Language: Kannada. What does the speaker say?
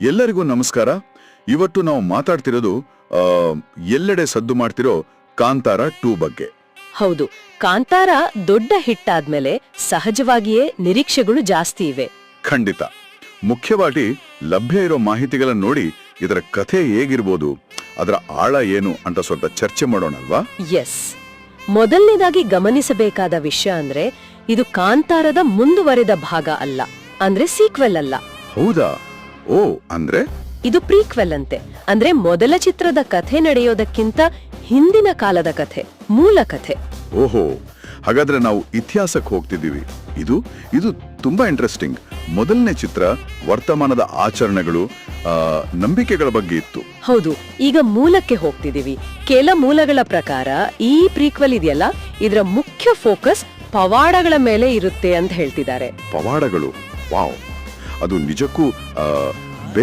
ಎಲ್ಲರಿಗೂ ನಮಸ್ಕಾರ. ಇವತ್ತು ನಾವು ಮಾತಾಡ್ತಿರೋದು ಎಲ್ಲೆಡೆ ಸದ್ದು ಮಾಡ್ತಿರೋ ಕಾಂತಾರ ಟೂ ಬಗ್ಗೆ. ಹೌದು ಕಾಂತಾರ ದೊಡ್ಡ ಹಿಟ್ ಆದ್ಮೇಲೆ ಸಹಜವಾಗಿಯೇ ನಿರೀಕ್ಷೆಗಳು ಜಾಸ್ತಿ ಇವೆ. ಖಂಡಿತ. ಮುಖ್ಯವಾಗಿ ಲಭ್ಯ ಇರೋ ಮಾಹಿತಿಗಳನ್ನ ನೋಡಿ ಇದರ ಕಥೆ ಹೇಗಿರ್ಬೋದು ಅದರ ಆಳ ಏನು ಅಂತ ಸ್ವಲ್ಪ ಚರ್ಚೆ ಮಾಡೋಣಲ್ವಾ? ಎಸ್ ಮೊದಲನೇದಾಗಿ ಗಮನಿಸಬೇಕಾದ ವಿಷಯ ಅಂದ್ರೆ ಇದು ಕಾಂತಾರದ ಮುಂದುವರೆದ ಭಾಗ ಅಲ್ಲ ಅಂದ್ರೆ ಸೀಕ್ವೆಲ್ ಅಲ್ಲ. ಹೌದಾ? ಓ ಅಂದ್ರೆ? ಇದು ಪ್ರೀಕ್ವೆಲ್ ಅಂತೆ. ಅಂದ್ರೆ ಮೊದಲ ಚಿತ್ರದ ಕಥೆ ನಡೆಯೋದಕ್ಕಿಂತ ಹಿಂದಿನ ಕಾಲದ ಕಥೆ ಮೂಲ ಕಥೆ. ಓಹೋ ಹಾಗಾದ್ರೆ ನಾವು ಇತಿಹಾಸಕ್ಕೆ ಹೋಗ್ತಿದ್ದೀವಿ. ಇದು ಇದು ತುಂಬಾ ಇಂಟ್ರೆಸ್ಟಿಂಗ್ ಮೊದಲನೇ ಚಿತ್ರ ವರ್ತಮಾನದ ಆಚರಣೆಗಳು ನಂಬಿಕೆಗಳ ಬಗ್ಗೆ ಇತ್ತು. ಹೌದು ಈಗ ಮೂಲಕ್ಕೆ ಹೋಗ್ತಿದ್ದೀವಿ. ಕೆಲ ಮೂಲಗಳ ಪ್ರಕಾರ ಈ ಪ್ರೀಕ್ವೆಲ್ ಇದೆಯಲ್ಲ? ಇದರ ಮುಖ್ಯ ಫೋಕಸ್ ಪವಾಡಗಳ ಮೇಲೆ ಇರುತ್ತೆ ಅಂತ ಹೇಳ್ತಿದ್ದಾರೆ. ಪವಾಡಗಳು ವಾವ್. ಅದು ನಿಜಕ್ಕೂ